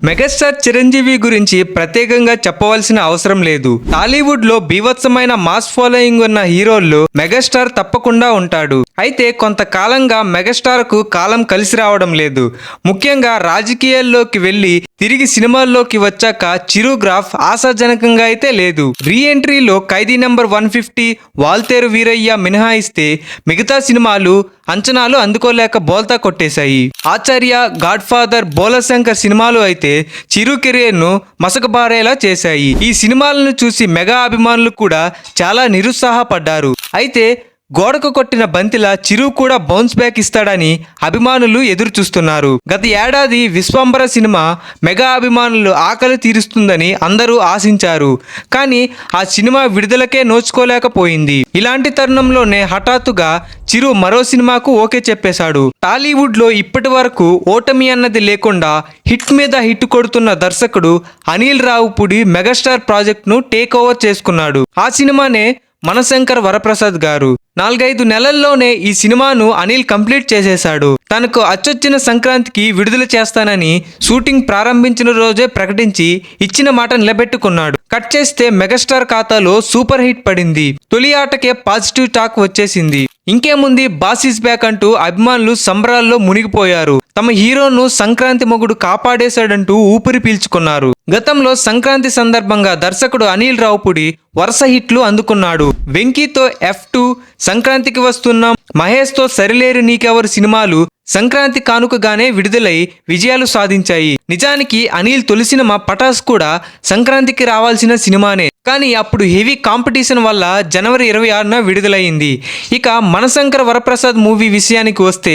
Megastar Chiranjeevi గురించి ప్రత్యేకంగా చెప్పవలసిన అవసరం లేదు. టాలీవుడ్లో బీభత్సమైన మాస్ ఫాలోయింగ్ ఉన్న హీరోల్లో మెగాస్టార్ తప్పకుండా ఉంటాడు. అయితే కొంతకాలంగా మెగాస్టార్కు కాలం కలిసి రావడం లేదు. ముఖ్యంగా రాజకీయాల్లోకి వెళ్ళి తిరిగి సినిమాల్లోకి వచ్చాక చిరుగ్రాఫ్ ఆశాజనకంగా అయితే లేదు. రీ ఎంట్రీలో Khaidi number one fifty Waltair Veerayya మినహాయిస్తే మిగతా సినిమాలు అంచనాలు అందుకోలేక బోల్తా కొట్టేశాయి. ఆచార్య గాడ్ ఫాదర్ బోలశంకర్ సినిమాలు అయితే చిరు కెరీర్ను మసకబారేలా చేశాయి. ఈ సినిమాలను చూసి మెగా అభిమానులు కూడా చాలా నిరుత్సాహపడ్డారు. అయితే గోడకు కొట్టిన బంతిలా చిరు కూడా బౌన్స్ బ్యాక్ ఇస్తాడని అభిమానులు ఎదురు చూస్తున్నారు గత ఏడాది విశ్వంబర సినిమా మెగా అభిమానులు ఆకలి తీరుస్తుందని అందరూ ఆశించారు. కానీ ఆ సినిమా విడుదలకే నోచుకోలేకపోయింది. ఇలాంటి తరుణంలోనే హఠాత్తుగా చిరు మరో సినిమాకు ఓకే చెప్పేశాడు. టాలీవుడ్లో ఇప్పటి వరకు ఓటమి అన్నది లేకుండా హిట్ మీద హిట్ కొడుతున్న దర్శకుడు అనిల్ రావుపుడి మెగాస్టార్ ప్రాజెక్ట్ను టేక్ ఓవర్ చేసుకున్నాడు. ఆ సినిమానే మనశంకర్ వరప్రసాద్ గారు నాలుగైదు నెలల్లోనే ఈ సినిమాను అనిల్ కంప్లీట్ చేసేశాడు. తనకు అచ్చొచ్చిన సంక్రాంతికి విడుదల చేస్తానని షూటింగ్ ప్రారంభించిన రోజే ప్రకటించి ఇచ్చిన మాట నిలబెట్టుకున్నాడు. కట్ చేస్తే మెగాస్టార్ ఖాతాలో సూపర్ హిట్ పడింది. తొలి ఆటకే పాజిటివ్ టాక్ వచ్చేసింది. ఇంకేముంది? బాసిస్ బ్యాక్ అంటూ అభిమానులు సంబరాల్లో మునిగిపోయారు. తమ హీరోను సంక్రాంతి మొగుడు కాపాడేశాడంటూ ఊపిరి పీల్చుకున్నారు. గతంలో సంక్రాంతి సందర్భంగా దర్శకుడు అనిల్ రావుపుడి వరుస హిట్లు అందుకున్నాడు. వెంకీతో ఎఫ్ టూ సంక్రాంతికి వస్తున్నాం మహేష్తో సరిలేరు నీకెవరు సినిమాలు సంక్రాంతి కానుకగానే విడుదలై విజయాలు సాధించాయి. నిజానికి అనిల్ తొలి సినిమా పటాస్ కూడా సంక్రాంతికి రావాల్సిన సినిమానే. కానీ అప్పుడు హెవీ కాంపిటీషన్ వల్ల జనవరి ఇరవై ఆరున విడుదలైంది. ఇక మనశంకర వరప్రసాద్ మూవీ విషయానికి వస్తే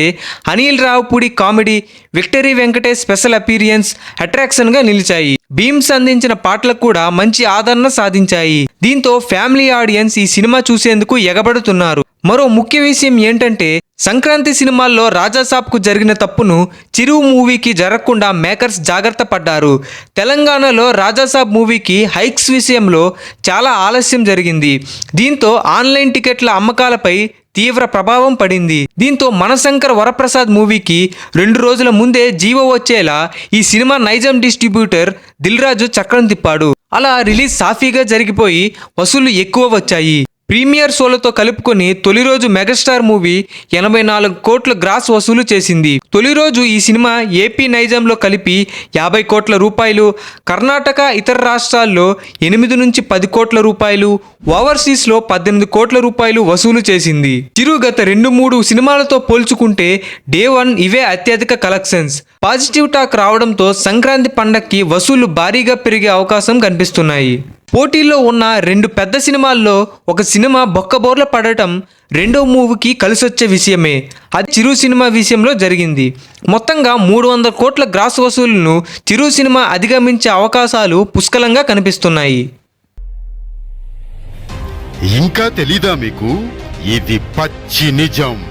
Anil Ravipudi comedy victory Venkatesh special appearance అట్రాక్షన్గా నిలిచాయి. భీమ్స్ అందించిన పాటలకు కూడా మంచి ఆదరణ సాధించాయి. దీంతో ఫ్యామిలీ ఆడియన్స్ ఈ సినిమా చూసేందుకు ఎగబడుతున్నారు. మరో ముఖ్య విషయం ఏంటంటే సంక్రాంతి సినిమాల్లో రాజాసాబ్కు జరిగిన తప్పును చిరువు మూవీకి జరగకుండా మేకర్స్ జాగ్రత్త పడ్డారు. తెలంగాణలో రాజాసాబ్ మూవీకి హైక్స్ విషయంలో చాలా ఆలస్యం జరిగింది. దీంతో ఆన్లైన్ టికెట్ల అమ్మకాలపై తీవ్ర ప్రభావం పడింది. దీంతో మనశంకర్ వరప్రసాద్ మూవీకి రెండు రోజుల ముందే జీవో వచ్చేలా ఈ సినిమా నైజాం డిస్ట్రిబ్యూటర్ దిల్రాజు చక్రం తిప్పాడు. అలా రిలీజ్ సాఫీగా జరిగిపోయి వసూళ్ళు ఎక్కువ వచ్చాయి. ప్రీమియర్ షోలతో కలుపుకొని తొలి రోజు మెగాస్టార్ మూవీ ఎనభై నాలుగు కోట్ల గ్రాస్ వసూలు చేసింది. తొలి రోజు ఈ సినిమా ఏపీ నైజాంలో కలిపి యాభై కోట్ల రూపాయలు కర్ణాటక ఇతర రాష్ట్రాల్లో ఎనిమిది నుంచి పది కోట్ల రూపాయలు ఓవర్సీస్లో పద్దెనిమిది కోట్ల రూపాయలు వసూలు చేసింది. చిరు గత రెండు మూడు సినిమాలతో పోల్చుకుంటే డే వన్ ఇవే అత్యధిక కలెక్షన్స్. పాజిటివ్ టాక్ రావడంతో సంక్రాంతి పండక్కి వసూళ్ళు భారీగా పెరిగే అవకాశం కనిపిస్తున్నాయి. పోటీలో ఉన్న రెండు పెద్ద సినిమాల్లో ఒక సినిమా బొక్కబోర్ల పడటం రెండో మూవీకి కలిసొచ్చే విషయమే. అది చిరు సినిమా విషయంలో జరిగింది. మొత్తంగా మూడు వందల కోట్ల గ్రాస్ వసూళ్ళను చిరు సినిమా అధిగమించే అవకాశాలు పుష్కలంగా కనిపిస్తున్నాయి. ఇంకా తెలీదా మీకు? ఇది పచ్చి నిజం.